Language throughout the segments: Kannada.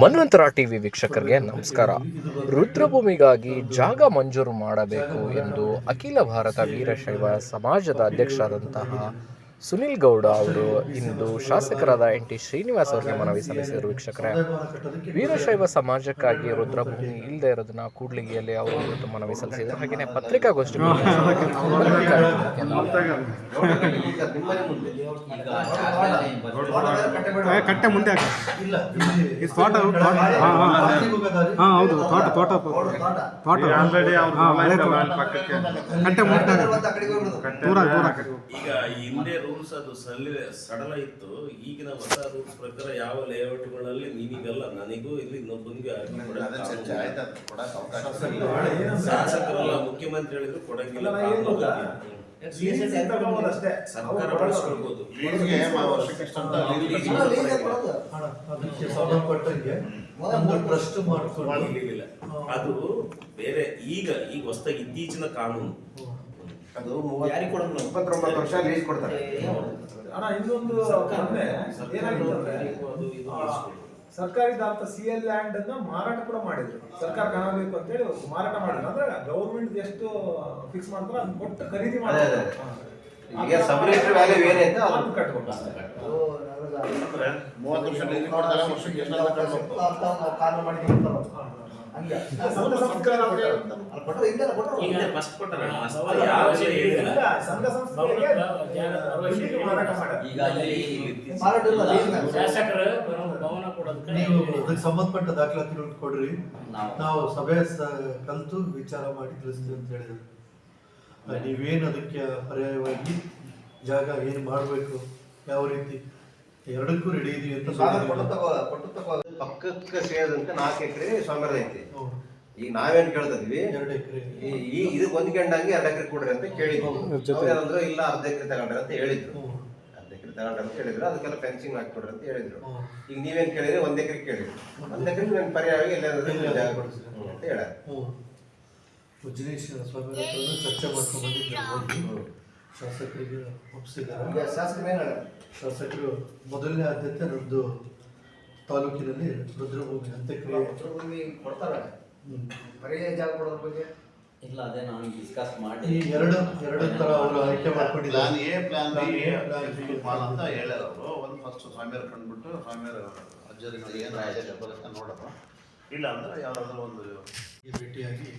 ಮನ್ವಂತರ ಟಿವಿ ವೀಕ್ಷಕರಿಗೆ ನಮಸ್ಕಾರ. ರುದ್ರಭೂಮಿಗಾಗಿ ಜಾಗ ಮಂಜೂರು ಮಾಡಬೇಕು ಎಂದು ಅಖಿಲ ಭಾರತ ವೀರಶೈವ ಸಮಾಜದ ಅಧ್ಯಕ್ಷರಾದಂತಹ ಸುನಿಲ್ ಗೌಡ ಅವರು ಇಂದು ಶಾಸಕರಾದ ಎನ್ ಟಿ ಶ್ರೀನಿವಾಸ್ ಅವರಿಗೆ ಮನವಿ ಸಲ್ಲಿಸಿದರು ವೀಕ್ಷಕರೇ. ವೀರಶೈವ ಸಮಾಜಕ್ಕಾಗಿ ರುದ್ರಭೂಮಿ ಇಲ್ಲದೆ ಇರೋದನ್ನ ಕೂಡ್ಲಿಗೆಯಲ್ಲಿ ಅವರು ಇವತ್ತು ಮನವಿ ಸಲ್ಲಿಸಿದರು. ಹಾಗೆಯೇ ಪತ್ರಿಕಾಗೋಷ್ಠಿ ಕಟ್ಟೆ ಮುಂದೆ ಹೌದು ತೋಟ ತೋಟ. ತೋಟ. ಕಟ್ಟೆ ಮುಂದೆ ದೂರ ದೂರ ಈಗ ಹಿಂದೆ ರೂಲ್ಸ್ ಅದು ಸಲ್ಲಿ ಸಡಲ ಇತ್ತು. ಈಗಿನ ಹೊಸ ರೂಲ್ಸ್ ಪ್ರಕಾರ ಯಾವ ಲೇಔಟ್ಗಳಲ್ಲಿ ನಿನಗಲ್ಲ ನನಗೂ ಇಲ್ಲಿ ಇನ್ನೊಬ್ಬನಿಗೆ ಅರ್ಜಿ ಶಾಸಕರಲ್ಲ ಮುಖ್ಯಮಂತ್ರಿ ಹೇಳಿದ್ರು ಕೊಡಂಗಿಲ್ಲ. ಸರ್ಕಾರ ಅದು ಬೇರೆ ಈಗ ಈಗ ಹೊಸದಾಗಿ ಇತ್ತೀಚಿನ ಕಾನೂನು. ಅದು ಇಪ್ಪತ್ತೊಂಬತ್ತು ವರ್ಷ ಲೀಸ್ ಕೊಡ್ತಾರೆ. ಅಣ್ಣ ಇನ್ನೊಂದು ಅಂದ್ರೆ, ಸರ್ಕಾರಿ ಸರ್ಕಾರಿದಾಂತ ಸಿ ಎಲ್ ಲ್ಯಾಂಡ್ ಅನ್ನ ಮಾರಾಟ ಕೂಡ ಮಾಡಿದ್ರು. ಸರ್ಕಾರ ಕಾಣಬೇಕು ಅಂತ ಹೇಳಿ ಮಾರಾಟ ಮಾಡಿದ್ರು. ಅಂದ್ರೆ ಗೌರ್ಮೆಂಟ್ ಎಷ್ಟು ಫಿಕ್ಸ್ ಮಾಡ್ತಾರೋ ಅದನ್ನ ಕೊಟ್ಟು ಖರೀದಿ. ಮಾಡ್ತಾರೆ. ಈಗ ಸಬ್ರೇಟರ್ ವ್ಯಾಲ್ಯೂ ಏನೇ ಅಂತ ಅದನ್ನ ಕಟ್ಬೇಕು ಅಂದ್ರೆ ಮೂವತ್ತು ವರ್ಷ ಲೀಸ್ ಕೊಡ್ತಾರೆ ವರ್ಷಕ್ಕೆ ಎಷ್ಟು ಅಂತ ಕಟ್ಬೇಕು. ಶಾಸಕರು ಭವನ ಕೊಡೋದಕ್ಕೆ ನೀವು ಅದಕ್ಕೆ ಸಂಬಂಧಪಟ್ಟ ದಾಖಲಾತಿಗಳು ಕೊಡ್ರಿ. ನಾವು ಸಭೆ ಸ- ಕಲ್ತು ವಿಚಾರ ಮಾಡಿ ತಿಳಿಸ್ತೀವಿ ಅಂತ ಹೇಳಿದ್ರು. ನೀವೇನು ಅದಕ್ಕೆ ಪರ್ಯಾಯವಾಗಿ ಜಾಗ ಏನು ಮಾಡಬೇಕು? ಯಾವ ರೀತಿ? ಎರಡಕ್ಕೂ ರೆಡಿ ಇದೀವಿ ಪಕ್ಕಕ್ಕೆ ಸೇರಿದಂತೆ ನಾಲ್ಕು ಎಕರೆ ಸ್ವಾಮ್ಯದ ಐತಿ. ಈಗ ನಾವೇನ್ ಕೇಳ್ತಿದ್ವಿ ಎರಡು ಎಕರೆ. ಈ ಇದಕ್ಕೆ ಇದಕ್ಕೆ ಹೊಂದ್ಕೊಂಡಂಗೆ ಎರಡು ಎಕರೆ ಕೊಡ್ರಿ ಅಂತ ಕೇಳಿದ್ರು. ಏನಂದ್ರು ಇಲ್ಲ ಅರ್ಧ ಎಕರೆ ತಗೊಂಡ್ರಿ ಅಂತ ಹೇಳಿದ್ರು. ಹ್ಞೂ ಅರ್ಧ ಎಕರೆ ತಗೊಂಡ್ರಿ ಅಂತ ಹೇಳಿದ್ರು. ಅದಕ್ಕೆಲ್ಲ ಫೆನ್ಸಿಂಗ್ ಹಾಕೊಡ್ರಿ ಅಂತ ಹೇಳಿದ್ರು. ಈಗ ನೀವೇನ್ ಕೇಳಿದ್ರೆ? ಒಂದ್ ಎಕರೆ ಕೇಳಿದ್ರು. ಒಂದ್ ಎಕರೆ ನಾನು ಪರ್ಯಾಯವಾಗಿ ಎಲ್ಲಾದ್ರೂ ಜಾಗ. ಕೊಡಿಸ್ರಿ ಅಂತ ಹೇಳ ಸ್ವಾಮಿ ಚರ್ಚೆ ಮಾಡ್ಕೊಂಡು ಶಾಸಕರಿಗೆ ಒಪ್ಪಿಸಿದ್ದಾರೆ. ಶಾಸಕರು ಮೊದಲನೇ ಆದ್ಯತೆ ನಮ್ಮದು ತಾಲೂಕಿನಲ್ಲಿ ರುದ್ರಭೂಮಿ ಅಂತ್ಯಕ್ರಿಯೆ ಕೊಡ್ತಾರೆ. ಬರೀ ಪರ್ಯಾಯ ಜಾಗ ಕೊಡೋದ್ರ ಬಗ್ಗೆ? ಇಲ್ಲ ಅದೇ ನಾನು ಡಿಸ್ಕಸ್ ಮಾಡಿ ಈ ಎರಡು ಎರಡು ತರ ಅವರು ಆಯ್ಕೆ ಮಾಡ್ಕೊಂಡಿಲ್ಲ ಮಾಡ್ಕೊಂಡಿದ್ದಾರೆ ಎ ಪ್ಲಾನ್ ಬಿ. ಪ್ಲಾನ್ ಅಂತ ಹೇಳ್ಯಾರ ಅವರು ಒಂದು ಫಸ್ಟ್ ಸ್ವಾಮಿಯರ್ ಕಂಡುಬಿಟ್ಟು ಸ್ವಾಮಿಯರ್ ಅಜ್ಜರಿಗೆ ಏನು ಆಯ್ತು ಬರುತ್ತೆ ನೋಡಪ್ಪ. ಇಲ್ಲ ಅಂದ್ರೆ ಯಾವುದಾದ್ರೂ ಒಂದು ಈ ಭೇಟಿಯಾಗಿ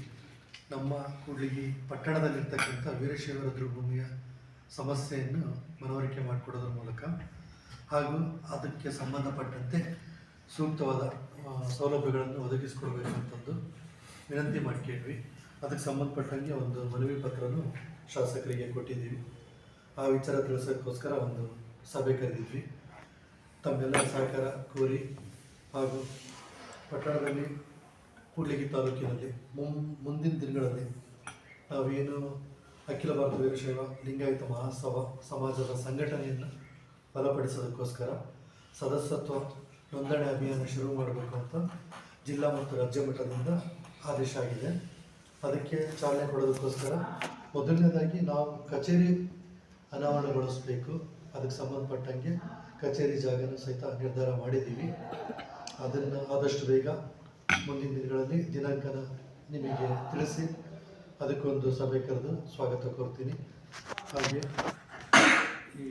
ನಮ್ಮ ಕೂಡ್ಲಿಗಿ ಪಟ್ಟಣದಲ್ಲಿರ್ತಕ್ಕಂಥ ವೀರಶೈವ ರುದ್ರಭೂಮಿಯ ಸಮಸ್ಯೆಯನ್ನು ಮನವರಿಕೆ ಮಾಡಿಕೊಡೋದ್ರ ಮೂಲಕ ಹಾಗೂ ಅದಕ್ಕೆ ಸಂಬಂಧಪಟ್ಟಂತೆ ಸೂಕ್ತವಾದ ಸೌಲಭ್ಯಗಳನ್ನು ಒದಗಿಸಿಕೊಡಬೇಕಂತಂದು ವಿನಂತಿ ಮಾಡ್ಕೊಂಡ್ವಿ ಅದಕ್ಕೆ ಸಂಬಂಧಪಟ್ಟಂಗೆ ಒಂದು ಮನವಿ ಪತ್ರನೂ ಶಾಸಕರಿಗೆ ಕೊಟ್ಟಿದ್ದೀವಿ. ಆ ವಿಚಾರ ತಿಳಿಸೋಕ್ಕೋಸ್ಕರ ಒಂದು ಸಭೆ ಕರೆದಿದ್ವಿ. ತಮ್ಮೆಲ್ಲರ ಸಹಕಾರ ಕೋರಿ ಹಾಗೂ ಪಟ್ಟಣದಲ್ಲಿ, ಕೂಡ್ಲಿಗಿ ತಾಲೂಕಿನಲ್ಲಿ ಮುಂ, ಮುಂದಿನ ದಿನಗಳಲ್ಲಿ ನಾವೇನು ಅಖಿಲ ಭಾರತ ವೀರಶೈವ ಲಿಂಗಾಯತ ಮಹಾಸಭಾ, ಸಮಾಜದ ಸಂಘಟನೆಯನ್ನು ಬಲಪಡಿಸೋದಕ್ಕೋಸ್ಕರ ಸದಸ್ಯತ್ವ ನೋಂದಣಿ ಅಭಿಯಾನ ಶುರು ಮಾಡಬೇಕು ಅಂತ ಜಿಲ್ಲಾ ಮತ್ತು ರಾಜ್ಯ ಮಟ್ಟದಿಂದ ಆದೇಶ ಆಗಿದೆ. ಅದಕ್ಕೆ ಚಾಲನೆ ಕೊಡೋದಕ್ಕೋಸ್ಕರ ಮೊದಲನೇದಾಗಿ ನಾವು ಕಚೇರಿ ಅನಾವರಣಗೊಳಿಸಬೇಕು ಅದಕ್ಕೆ ಸಂಬಂಧಪಟ್ಟಂಗೆ ಕಚೇರಿ ಜಾಗನ ಸಹಿತ ನಿರ್ಧಾರ ಮಾಡಿದ್ದೀವಿ. ಅದನ್ನು ಆದಷ್ಟು ಬೇಗ ಮುಂದಿನ ದಿನಗಳಲ್ಲಿ ದಿನಾಂಕನ ನಿಮಗೆ ತಿಳಿಸಿ ಅದಕ್ಕೊಂದು ಸಭೆ ಕರೆದು ಸ್ವಾಗತ ಕೋರ್ತೀನಿ. ಹಾಗೆ ಈ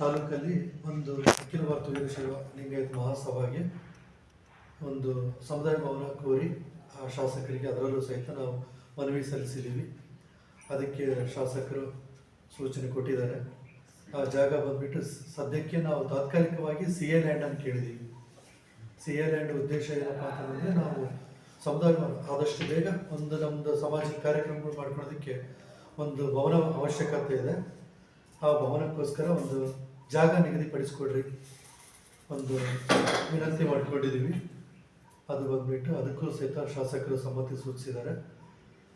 ತಾಲೂಕಲ್ಲಿ ಒಂದು ಅಖಿಲ ಭಾರತ ವೀರಶೈವ ಲಿಂಗಾಯತ ಮಹಾಸಭಾಗೆ ಒಂದು ಸಮುದಾಯ ಭವನ ಕೋರಿ ಆ ಶಾಸಕರಿಗೆ ಅದರಲ್ಲೂ ಸಹಿತ ನಾವು ಮನವಿ ಸಲ್ಲಿಸಿದ್ದೀವಿ. ಅದಕ್ಕೆ ಶಾಸಕರು ಸೂಚನೆ ಕೊಟ್ಟಿದ್ದಾರೆ. ಆ ಜಾಗ ಬಂದುಬಿಟ್ಟು ಸದ್ಯಕ್ಕೆ ನಾವು ತಾತ್ಕಾಲಿಕವಾಗಿ ಸಿ ಎ ಲ್ಯಾಂಡ್ ಅಂತ ಕೇಳಿದ್ದೀವಿ. ಸಿ ಎ ಲ್ಯಾಂಡ್ ಉದ್ದೇಶ ಏನಪ್ಪ ಅಂತಂದರೆ ನಾವು ಸಮುದಾಯ ಆದಷ್ಟು ಬೇಗ ಒಂದು ನಮ್ಮದು ಸಮಾಜದ ಕಾರ್ಯಕ್ರಮಗಳು ಮಾಡ್ಕೊಳ್ಳೋದಕ್ಕೆ ಒಂದು ಭವನ ಅವಶ್ಯಕತೆ ಇದೆ. ಆ ಭವನಕ್ಕೋಸ್ಕರ ಒಂದು ಜಾಗ ನಿಗದಿಪಡಿಸ್ಕೊಡ್ರಿ ಒಂದು ವಿನಂತಿ ಮಾಡಿಕೊಂಡಿದ್ದೀವಿ. ಅದು ಬಂದುಬಿಟ್ಟು ಅದಕ್ಕೂ ಸಹಿತ ಶಾಸಕರು ಸಮ್ಮತಿ ಸೂಚಿಸಿದ್ದಾರೆ.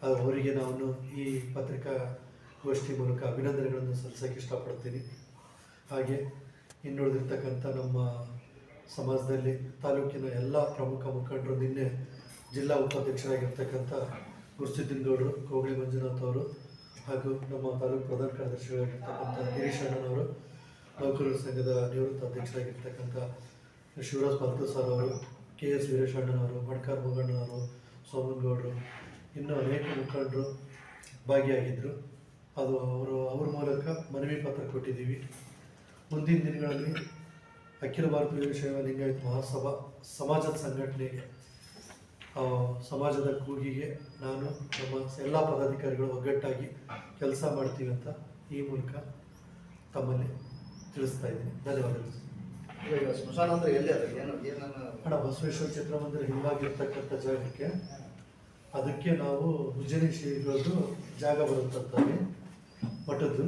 ಅವರಿಗೆ ನಾನು ಈ ಪತ್ರಿಕಾ ಗೋಷ್ಠಿ ಮೂಲಕ ಅಭಿನಂದನೆಗಳನ್ನು ಸಲ್ಲಿಸೋಕ್ಕೆ ಇಷ್ಟಪಡ್ತೀನಿ. ಹಾಗೆ ಇನ್ನುಳಿದಿರ್ತಕ್ಕಂಥ ನಮ್ಮ ಸಮಾಜದಲ್ಲಿ ತಾಲೂಕಿನ ಎಲ್ಲ ಪ್ರಮುಖ ಮುಖಂಡರು ನಿನ್ನೆ ಜಿಲ್ಲಾ ಉಪಾಧ್ಯಕ್ಷರಾಗಿರ್ತಕ್ಕಂಥ ಗುರುಸಿದ್ದಿನ್ ಗೌಡರು ಕೋಗಳಿ ಮಂಜುನಾಥ್ ಅವರು ಹಾಗೂ ನಮ್ಮ ತಾಲೂಕು ಪ್ರಧಾನ ಕಾರ್ಯದರ್ಶಿಗಳಾಗಿರ್ತಕ್ಕಂಥ ಗಿರೀಶ್ ಅಣ್ಣನವರು ನೌಕರರ ಸಂಘದ ನಿವೃತ್ತ ಅಧ್ಯಕ್ಷರಾಗಿರ್ತಕ್ಕಂಥ ಶಿವರಾಜ್ ಪಂತು ಸರ್ ಅವರು ಕೆ ಎಸ್ ವೀರೇಶಣ್ಣನವರು ಮಡ್ಕಾರ್ ಭೋಗಣ್ಣನವರು ಸೋಮನಗೌಡರು ಇನ್ನೂ ಅನೇಕ ಮುಖಂಡರು ಭಾಗಿಯಾಗಿದ್ದರು ಅದು ಅವರು, ಅವ್ರ ಮೂಲಕ ಮನವಿ ಪತ್ರ ಕೊಟ್ಟಿದ್ದೀವಿ. ಮುಂದಿನ ದಿನಗಳಲ್ಲಿ ಅಖಿಲ ಭಾರತ ವೀರಶೈವ ಲಿಂಗಾಯತ ಮಹಾಸಭಾ ಸಮಾಜದ ಸಂಘಟನೆಗೆ ಸಮಾಜದ ಕೂಗಿಗೆ ನಾನು ನಮ್ಮ ಎಲ್ಲ ಪದಾಧಿಕಾರಿಗಳು ಒಗ್ಗಟ್ಟಾಗಿ ಕೆಲಸ ಮಾಡ್ತೀವಿ ಅಂತ ಈ ಮೂಲಕ ತಮ್ಮಲ್ಲಿ ತಿಳಿಸ್ತಾ ಇದ್ದೀನಿ. ಧನ್ಯವಾದಗಳು. ಈಗ ಸ್ಮಶಾನ ಅಂದ್ರೆ ಎಲ್ಲಿ ಅದು? ಏನು ಏನನ್ನ? ಹಣ ಬಸವೇಶ್ವರ ಚಿತ್ರಮಂದಿರ ಹಿಂಭಾಗಿರ್ತಕ್ಕಂಥ ಜಾಗಕ್ಕೆ ಅದಕ್ಕೆ ನಾವು ಉಜ್ಜನಿ ಶ್ರೀಗಳದ್ದು ಜಾಗ ಬರುತ್ತಂತಾನೆ ಮಠದ್ದು.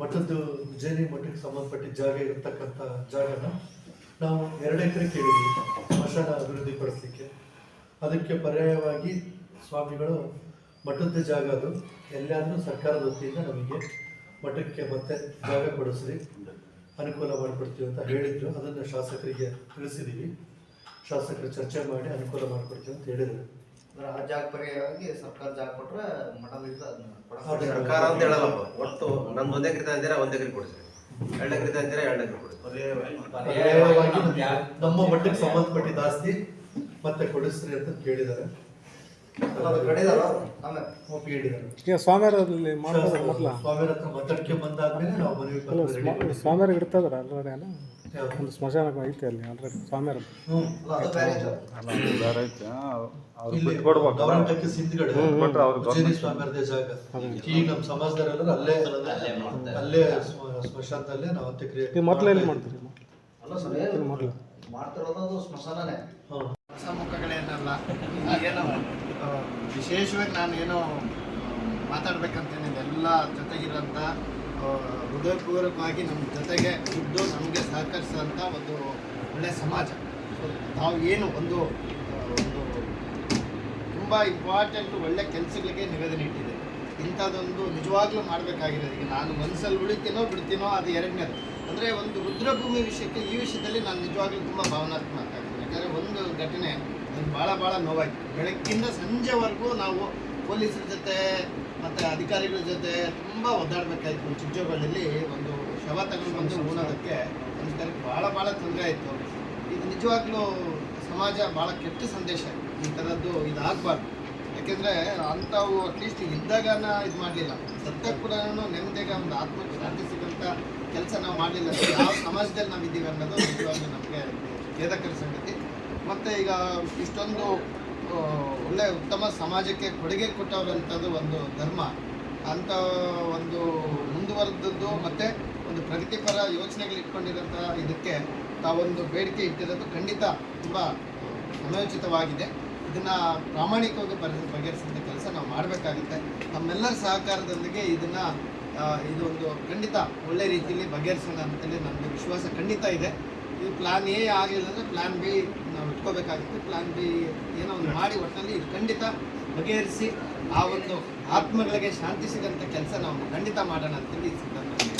ಮಠದ್ದು ಉಜ್ಜನಿ ಮಠಕ್ಕೆ ಸಂಬಂಧಪಟ್ಟ ಜಾಗ ಇರತಕ್ಕಂಥ ಜಾಗನ ನಾವು ಎರಡು ಎಕರೆ ಕೇಳಿದ್ವಿ ಸ್ಮಶಾನ ಅಭಿವೃದ್ಧಿ ಪಡಿಸ್ಲಿಕ್ಕೆ. ಅದಕ್ಕೆ ಪರ್ಯಾಯವಾಗಿ ಸ್ವಾಮಿಗಳು ಮಠದ ಜಾಗ ಅದು. ಎಲ್ಲಾದರೂ ಸರ್ಕಾರದ ವತಿಯಿಂದ ನಮಗೆ ಮಠಕ್ಕೆ ಮತ್ತೆ ಜಾಗ ಕೊಡಿಸ್ರಿ. ಅನುಕೂಲ ಮಾಡಿಕೊಡ್ತೀವಿ ಅಂತ ಹೇಳಿದ್ರು. ಅದನ್ನು ಶಾಸಕರಿಗೆ ತಿಳಿಸಿದ್ದೀವಿ ಶಾಸಕರು ಚರ್ಚೆ ಮಾಡಿ ಅನುಕೂಲ ಮಾಡಿಕೊಡ್ತೀವಿ ಅಂತ ಹೇಳಿದರು. ಅಂದ್ರೆ ಆ ಜಾಗ ಪರ್ಯಾಯವಾಗಿ ಸರ್ಕಾರ ಜಾಗ ಕೊಟ್ಟರೆ ಮಠದಿಂದ ಅದನ್ನ ಸರ್ಕಾರ ಅಂತ ಹೇಳಲ್ಲ ಒಟ್ಟು ನಮ್ದು ಒಂದೇ ಎಕರೆ ತಂದಿರ ಒಂದೇ ಎಕರೆ ಕೊಡಿಸ್ರಿ ಎರಡು ಎಕರೆ ತಂದಿರ ಎರಡು ಎಕರೆ ಕೊಡಿಸ್ರಿ ನಮ್ಮ ಮಟ್ಟಕ್ಕೆ ಸಂಬಂಧಪಟ್ಟಿದ್ದ ಆಸ್ತಿ ಮತ್ತೆ ಕೊಡಿಸ್ರಿ ಅಂತ ಕೇಳಿದ್ದಾರೆ. ಈಗ ಸ್ವಾಮಿಯರಲ್ಲಿ ಮಾಡ್ತಾರೆ ಮೊದಲ. ಸ್ವಾಮಿಯರ ಇಡ್ತದ್ರ ಆಲ್ರೆಡಿ ಅಲ್ಲ? ಒಂದು ಸ್ಮಶಾನ ಐತೆ ಅಲ್ಲಿ ಆಲ್ರೆಡಿ ಸ್ವಾಮಿಯರ್ ಮೊದಲು ಎಲ್ಲಿ ಮಾಡ್ತೀರಿ? ಅಲ್ಲ ಸರ್ ಏನು? ಮೊದಲು. ಮಾಡ್ತಿರೋದು ಸ್ಮಶಾನನೇ. ಹ್ಮ್. ವಿಶೇಷವಾಗಿ ನಾನು ಏನೋ ಮಾತಾಡ್ಬೇಕಂತೇನಿದೆ ಎಲ್ಲ ಜೊತೆಗಿರೋಂಥ ಹೃದಯಪೂರ್ವಕವಾಗಿ ನಮ್ಮ ಜೊತೆಗೆ ಇದ್ದು ನಮಗೆ ಸಹಕರಿಸುವಂಥ ಒಂದು ಒಳ್ಳೆಯ ಸಮಾಜ. ತಾವು ಏನು ಒಂದು ಒಂದು ತುಂಬ ಇಂಪಾರ್ಟೆಂಟ್ ಒಳ್ಳೆ ಕೆಲಸಗಳಿಗೆ ನಿವೇದನೆ ಇಟ್ಟಿದೆ ಇಂಥದ್ದೊಂದು ನಿಜವಾಗ್ಲೂ ಮಾಡಬೇಕಾಗಿರೋದು. ಈಗ ನಾನು ಮನಸ್ಸಲ್ಲಿ ಉಳಿತೀನೋ ಬಿಡ್ತೀನೋ ಅದು ಎರಡನೇದು. ಅಂದರೆ ಒಂದು ರುದ್ರಭೂಮಿ ವಿಷಯಕ್ಕೆ ಈ ವಿಷಯದಲ್ಲಿ ನಾನು ನಿಜವಾಗ್ಲೂ ತುಂಬ ಭಾವನಾತ್ಮಕ ಯಾಕಂದರೆ ಒಂದು ಘಟನೆ ನನಗೆ ಭಾಳ ಭಾಳ ನೋವಾಯಿತು. ಬೆಳಗ್ಗಿಂದ ಸಂಜೆವರೆಗೂ ನಾವು ಪೊಲೀಸರ ಜೊತೆ ಮತ್ತು ಅಧಿಕಾರಿಗಳ ಜೊತೆ ತುಂಬ ಒದ್ದಾಡಬೇಕಾಯ್ತು. ಚಿಂಚೋಗಳಲ್ಲಿ ಒಂದು ಶವ ತಗೊಂಡು ಉಣೋದಕ್ಕೆ ಸಂಸ್ಕಾರಕ್ಕೆ ಭಾಳ ಭಾಳ ತೊಂದರೆ ಆಯಿತು. ಇದು ನಿಜವಾಗ್ಲೂ ಸಮಾಜ ಭಾಳ ಕೆಟ್ಟ ಸಂದೇಶ. ಈ ಥರದ್ದು ಇದಾಗಬಾರ್ದು. ಯಾಕೆಂದರೆ ಅಂಥವು ಅಟ್ಲೀಸ್ಟ್ ಇದ್ದಾಗನ ಇದು ಮಾಡಲಿಲ್ಲ. ಸತ್ತ ಕೂಡ ನೆಮ್ಮದಿಗೆ ಒಂದು ಆತ್ಮ ಶಾಂತಿ ಸಿಗೋಂಥ ಕೆಲಸ ನಾವು ಮಾಡಲಿಲ್ಲ. ಯಾವ ಸಮಾಜದಲ್ಲಿ ನಾವು ಇದ್ದೀವಿ ಅನ್ನೋದು ನಿಜವಾಗ್ಲೂ ನಮಗೆ ಖೇದಕರ ಸಂಗತಿ. ಮತ್ತು ಈಗ ಇಷ್ಟೊಂದು ಒಳ್ಳೆ ಉತ್ತಮ ಸಮಾಜಕ್ಕೆ ಕೊಡುಗೆ ಕೊಟ್ಟವರಂಥದ್ದು ಒಂದು ಧರ್ಮ. ಅಂಥ ಒಂದು ಮುಂದುವರೆದದ್ದು ಮತ್ತು ಒಂದು ಪ್ರಗತಿಪರ ಯೋಚನೆಗಳು ಇಟ್ಕೊಂಡಿರೋಂಥ ಇದಕ್ಕೆ ತಾವೊಂದು ಬೇಡಿಕೆ ಇಟ್ಟಿರೋದು ಖಂಡಿತ ತುಂಬ ಸಮಯೋಚಿತವಾಗಿದೆ. ಇದನ್ನು ಪ್ರಾಮಾಣಿಕವಾಗಿ ಬರ ಬಗೆಹರಿಸಿದ ಕೆಲಸ ನಾವು ಮಾಡಬೇಕಾಗುತ್ತೆ. ನಮ್ಮೆಲ್ಲರ ಸಹಕಾರದೊಂದಿಗೆ ಇದನ್ನು ಇದೊಂದು ಖಂಡಿತ ಒಳ್ಳೆ ರೀತಿಯಲ್ಲಿ ಬಗೆಹರಿಸೋಣ ಅಂತೇಳಿ ನನಗೆ ವಿಶ್ವಾಸ ಖಂಡಿತ ಇದೆ. ಇದು ಪ್ಲಾನ್ ಎ ಆಗಲಿಲ್ಲ ಅಂದರೆ ಪ್ಲಾನ್ ಬಿ ನಾವು ಇಟ್ಕೋಬೇಕಾಗುತ್ತೆ. ಪ್ಲಾನ್ ಬಿ ಏನೋ ಒಂದು ಮಾಡಿ ಒಟ್ಟಿನಲ್ಲಿ ಇದು ಖಂಡಿತ ಬಗೆಹರಿಸಿ ಆ ಒಂದು ಆತ್ಮಗಳಿಗೆ ಶಾಂತಿ ಸಿಗಂಥ ಕೆಲಸ ನಾವು ಖಂಡಿತ ಮಾಡೋಣ ಅಂತೇಳಿ ಸಂದರ್ಭದಲ್ಲಿ.